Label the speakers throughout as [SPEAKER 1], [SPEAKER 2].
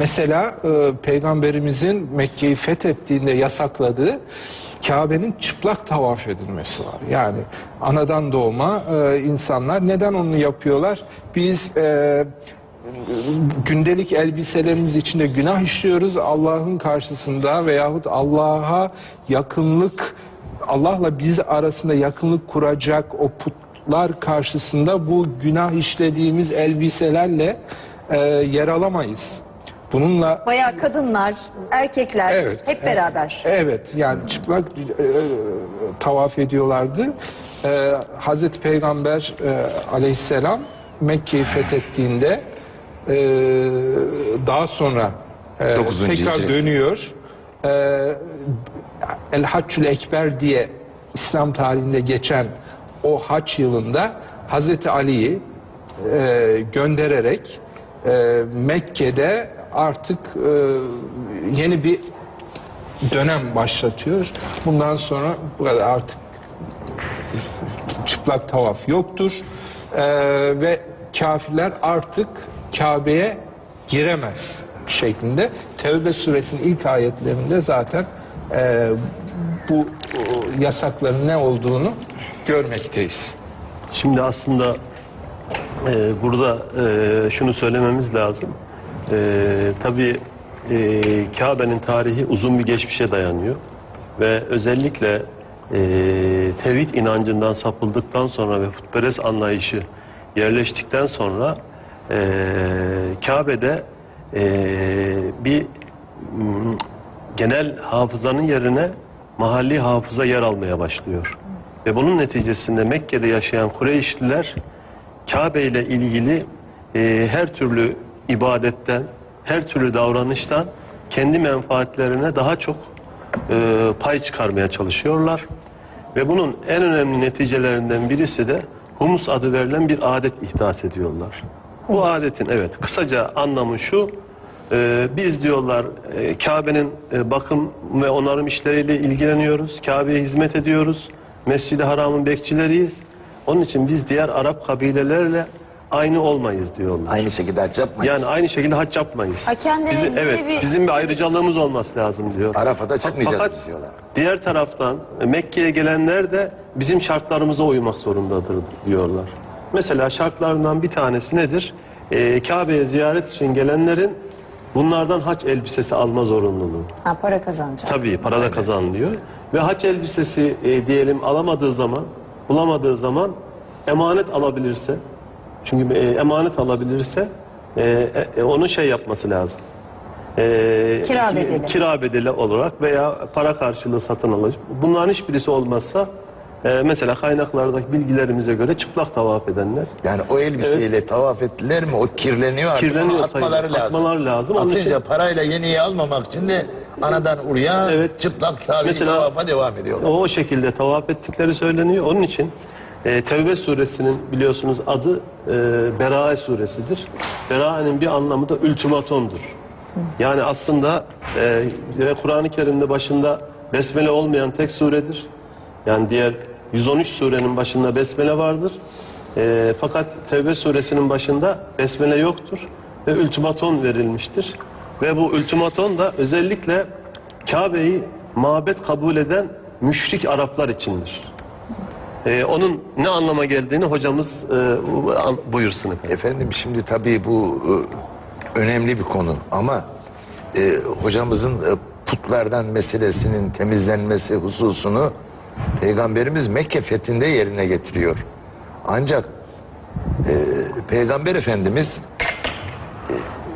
[SPEAKER 1] Mesela e, peygamberimizin Mekke'yi fethettiğinde yasakladığı Kabe'nin çıplak tavaf edilmesi var. Yani anadan doğma e, insanlar neden onu yapıyorlar? Biz e, gündelik elbiselerimiz içinde günah işliyoruz. Allah'ın karşısında veyahut Allah'a yakınlık Allah'la biz arasında yakınlık kuracak o putlar karşısında bu günah işlediğimiz elbiselerle e, yer alamayız. Bununla
[SPEAKER 2] Bayağı kadınlar, erkekler
[SPEAKER 1] Evet.
[SPEAKER 2] hep beraber.
[SPEAKER 1] Evet yani çıplak e, tavaf ediyorlardı. E, Hazreti Peygamber e, aleyhisselam Mekke'yi fethettiğinde e, daha sonra e,
[SPEAKER 3] Dokuzuncu
[SPEAKER 1] tekrar
[SPEAKER 3] hicret.
[SPEAKER 1] dönüyor. E, El Haccül Ekber diye İslam tarihinde geçen o haç yılında Hazreti Ali'yi e, göndererek e, Mekke'de artık e, yeni bir dönem başlatıyor. Bundan sonra burada artık çıplak tavaf yoktur. Ee, ve kafirler artık Kabe'ye giremez şeklinde. Tevbe suresinin ilk ayetlerinde zaten e, bu o, yasakların ne olduğunu görmekteyiz.
[SPEAKER 4] Şimdi aslında e, burada e, şunu söylememiz lazım. E, tabii e, Kabe'nin tarihi uzun bir geçmişe dayanıyor. Ve özellikle e, tevhid inancından sapıldıktan sonra ve putperest anlayışı yerleştikten sonra e, Kabe'de e, bir genel hafızanın yerine mahalli hafıza yer almaya başlıyor. Ve bunun neticesinde Mekke'de yaşayan Kureyşliler Kabe ile ilgili e, her türlü ibadetten, her türlü davranıştan kendi menfaatlerine daha çok e, pay çıkarmaya çalışıyorlar. Ve bunun en önemli neticelerinden birisi de humus adı verilen bir adet ihdas ediyorlar. Bu adetin evet kısaca anlamı şu. e, biz diyorlar e, Kabe'nin e, bakım ve onarım işleriyle ilgileniyoruz. Kabe'ye hizmet ediyoruz. Mescid-i Haram'ın bekçileriyiz. Onun için biz diğer Arap kabilelerle aynı olmayız diyorlar.
[SPEAKER 3] Aynı şekilde hac yapmayız.
[SPEAKER 4] Yani aynı şekilde hac yapmayız.
[SPEAKER 2] Ha, kendilerine
[SPEAKER 4] Bizim, evet,
[SPEAKER 2] bir-
[SPEAKER 4] bizim bir ayrıcalığımız olması lazım diyor.
[SPEAKER 3] Arafat'a çıkmayacağız
[SPEAKER 4] Fakat
[SPEAKER 3] biz diyorlar.
[SPEAKER 4] diğer taraftan e, Mekke'ye gelenler de bizim şartlarımıza uymak zorundadır diyorlar. Mesela şartlarından bir tanesi nedir? Ee, Kabe'ye ziyaret için gelenlerin bunlardan haç elbisesi alma zorunluluğu.
[SPEAKER 2] Ha, para kazanacak.
[SPEAKER 4] Tabii para da kazanılıyor. Ve haç elbisesi e, diyelim alamadığı zaman, bulamadığı zaman emanet alabilirse, çünkü e, emanet alabilirse e, e, onun şey yapması lazım. E,
[SPEAKER 2] Kira
[SPEAKER 4] ki-
[SPEAKER 2] bedeli.
[SPEAKER 4] Kira bedeli olarak veya para karşılığı satın alacak. Bunların hiçbirisi olmazsa e, mesela kaynaklardaki bilgilerimize göre çıplak tavaf edenler
[SPEAKER 3] Yani o elbiseyle tavaf ettiler mi o kirleniyor artık.
[SPEAKER 4] Kirleniyor
[SPEAKER 3] Onu atmaları lazım.
[SPEAKER 4] Atmaları lazım. Onun
[SPEAKER 3] Atınca
[SPEAKER 4] için-
[SPEAKER 3] parayla yeniyi almamak için de anadan urya
[SPEAKER 4] Evet.
[SPEAKER 3] çıplak tabi
[SPEAKER 4] Mesela-
[SPEAKER 3] tavafa devam ediyorlar.
[SPEAKER 4] O şekilde tavaf ettikleri söyleniyor. Onun için e, Tevbe suresinin biliyorsunuz adı e, Berae suresidir. Berae'nin bir anlamı da ultimatondur. Yani aslında e, Kur'an-ı Kerim'de başında besmele olmayan tek suredir. Yani diğer 113 surenin başında besmele vardır. E, fakat Tevbe suresinin başında besmele yoktur ve ultimaton verilmiştir. Ve bu ultimaton da özellikle Kabe'yi mabet kabul eden müşrik Araplar içindir. Ee, onun ne anlama geldiğini hocamız e, buyursun efendim.
[SPEAKER 3] Efendim şimdi tabii bu e, önemli bir konu ama e, hocamızın e, putlardan meselesinin temizlenmesi hususunu Peygamberimiz Mekke fethinde yerine getiriyor. Ancak e, Peygamber Efendimiz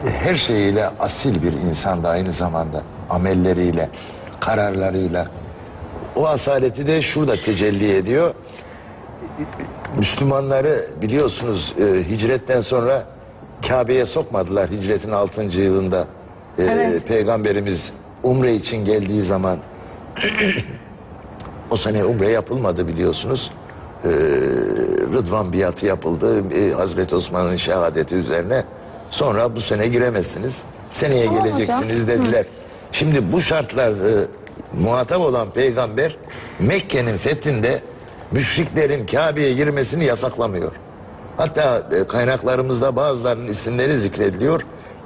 [SPEAKER 3] e, her şeyiyle asil bir insandı aynı zamanda. Amelleriyle, kararlarıyla. O asaleti de şurada tecelli ediyor. Müslümanları biliyorsunuz e, hicretten sonra Kabe'ye sokmadılar hicretin 6. yılında. E,
[SPEAKER 2] Evet.
[SPEAKER 3] Peygamberimiz umre için geldiği zaman o sene umre yapılmadı biliyorsunuz. E, Rıdvan biatı yapıldı e, Hazreti Osman'ın şehadeti üzerine. Sonra bu sene giremezsiniz. Seneye
[SPEAKER 2] Tamam
[SPEAKER 3] geleceksiniz dediler. Şimdi bu şartlar e, muhatap olan peygamber Mekke'nin fethinde müşriklerin Kabe'ye girmesini yasaklamıyor. Hatta e, kaynaklarımızda bazılarının isimleri zikrediliyor.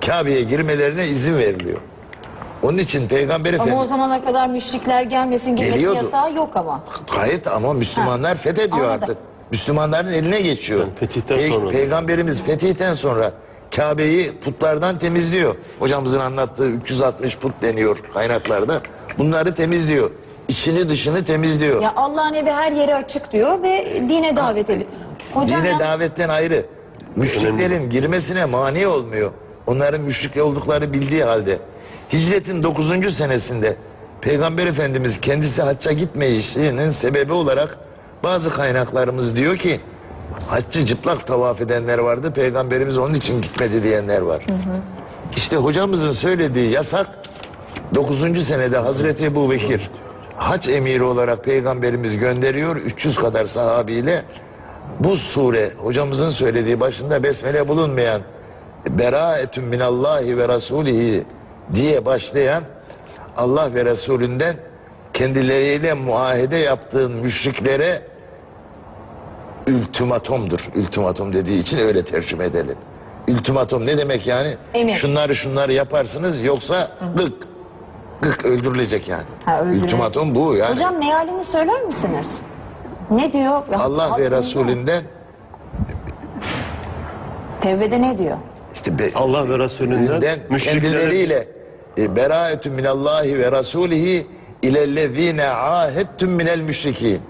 [SPEAKER 3] Kabe'ye girmelerine izin veriliyor. Onun için Peygamber
[SPEAKER 2] Ama o
[SPEAKER 3] Efendimiz
[SPEAKER 2] zamana kadar müşrikler gelmesin girmesi
[SPEAKER 3] Geliyordu.
[SPEAKER 2] yasağı yok ama.
[SPEAKER 3] gayet ama Müslümanlar fethediyor
[SPEAKER 2] anladım.
[SPEAKER 3] artık. Müslümanların eline geçiyor.
[SPEAKER 4] Yani fetihten sonra.
[SPEAKER 3] Peygamberimiz fetihten sonra Kabe'yi putlardan temizliyor. Hocamızın anlattığı 360 put deniyor kaynaklarda. Bunları temizliyor. İçini dışını temizliyor.
[SPEAKER 2] Ya Allah'ın evi her yere açık diyor ve dine davet ediyor. Hocam
[SPEAKER 3] Dine
[SPEAKER 2] ya-
[SPEAKER 3] davetten ayrı. Müşriklerin girmesine mani olmuyor. Onların müşrik oldukları bildiği halde. Hicretin 9. senesinde Peygamber Efendimiz kendisi hacca gitmeyişinin sebebi olarak bazı kaynaklarımız diyor ki haccı çıplak tavaf edenler vardı. Peygamberimiz onun için gitmedi diyenler var. İşte hocamızın söylediği yasak 9. senede Hazreti Ebu Bekir hac emiri olarak peygamberimiz gönderiyor 300 kadar sahabiyle bu sure hocamızın söylediği başında besmele bulunmayan Beraetun minallahi ve rasulihi diye başlayan Allah ve Resulünden kendileriyle muahede yaptığın müşriklere ultimatomdur. Ultimatom dediği için öyle tercüme edelim. Ultimatom ne demek yani?
[SPEAKER 2] Emir.
[SPEAKER 3] Şunları şunları yaparsınız yoksa gık. Gık öldürülecek yani.
[SPEAKER 2] Ha, öldürülecek.
[SPEAKER 3] Ultimatom bu yani.
[SPEAKER 2] Hocam mealini söyler misiniz? Ne diyor?
[SPEAKER 3] Allah ve Resulünden
[SPEAKER 2] Tevbe'de ne diyor?
[SPEAKER 3] işte be,
[SPEAKER 4] Allah ve Resulünden
[SPEAKER 3] den
[SPEAKER 4] müşriklerin
[SPEAKER 3] kendileriyle e, beraetun minallahi ve rasulihi ilellezine ahettum minel müşrikin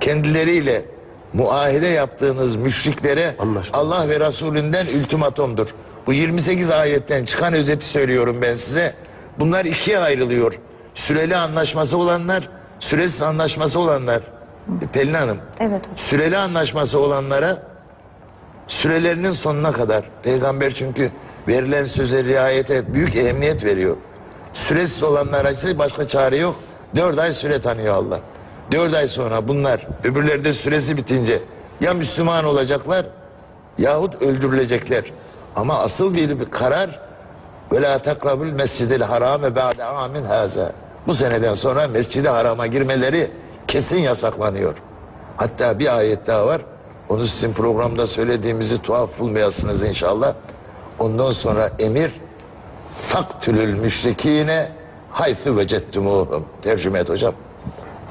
[SPEAKER 3] kendileriyle muahede yaptığınız müşriklere
[SPEAKER 4] Anlaşma.
[SPEAKER 3] Allah ve Resulünden ultimatomdur. Bu 28 ayetten çıkan özeti söylüyorum ben size. Bunlar ikiye ayrılıyor. Süreli anlaşması olanlar, süresiz anlaşması olanlar. E, Pelin Hanım.
[SPEAKER 2] Evet hocam.
[SPEAKER 3] Süreli anlaşması olanlara sürelerinin sonuna kadar peygamber çünkü verilen söze riayete büyük ehemmiyet veriyor. Süresiz olanlara ise başka çare yok. Dört ay süre tanıyor Allah. Dört ay sonra bunlar öbürleri de süresi bitince ya Müslüman olacaklar yahut öldürülecekler. Ama asıl bir, bir karar ve la takrabul mescidil harame ba'de amin haza. Bu seneden sonra mescidi harama girmeleri kesin yasaklanıyor. Hatta bir ayet daha var. Onu sizin programda söylediğimizi tuhaf bulmayasınız inşallah. Ondan sonra emir faktülül müşrikine haythu vecettumuhum. Tercüme et hocam.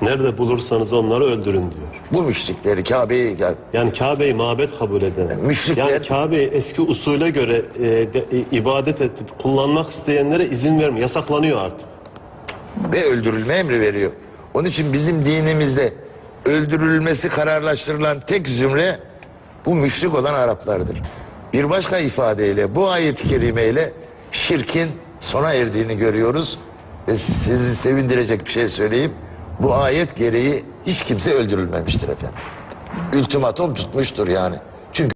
[SPEAKER 4] nerede bulursanız onları öldürün diyor.
[SPEAKER 3] Bu müşrikleri Kabe'yi yani
[SPEAKER 4] Yani Kabe'yi mabet kabul eden.
[SPEAKER 3] Müşrikler-
[SPEAKER 4] Yani Kabe'yi eski usule göre e, de- e, ibadet edip kullanmak isteyenlere izin vermiyor. Yasaklanıyor artık.
[SPEAKER 3] ve öldürülme emri veriyor. Onun için bizim dinimizde öldürülmesi kararlaştırılan tek zümre bu müşrik olan Araplardır. Bir başka ifadeyle bu ayet-i kerimeyle şirkin sona erdiğini görüyoruz. Ve sizi sevindirecek bir şey söyleyeyim. Bu ayet gereği hiç kimse öldürülmemiştir efendim. Ultimatom tutmuştur yani.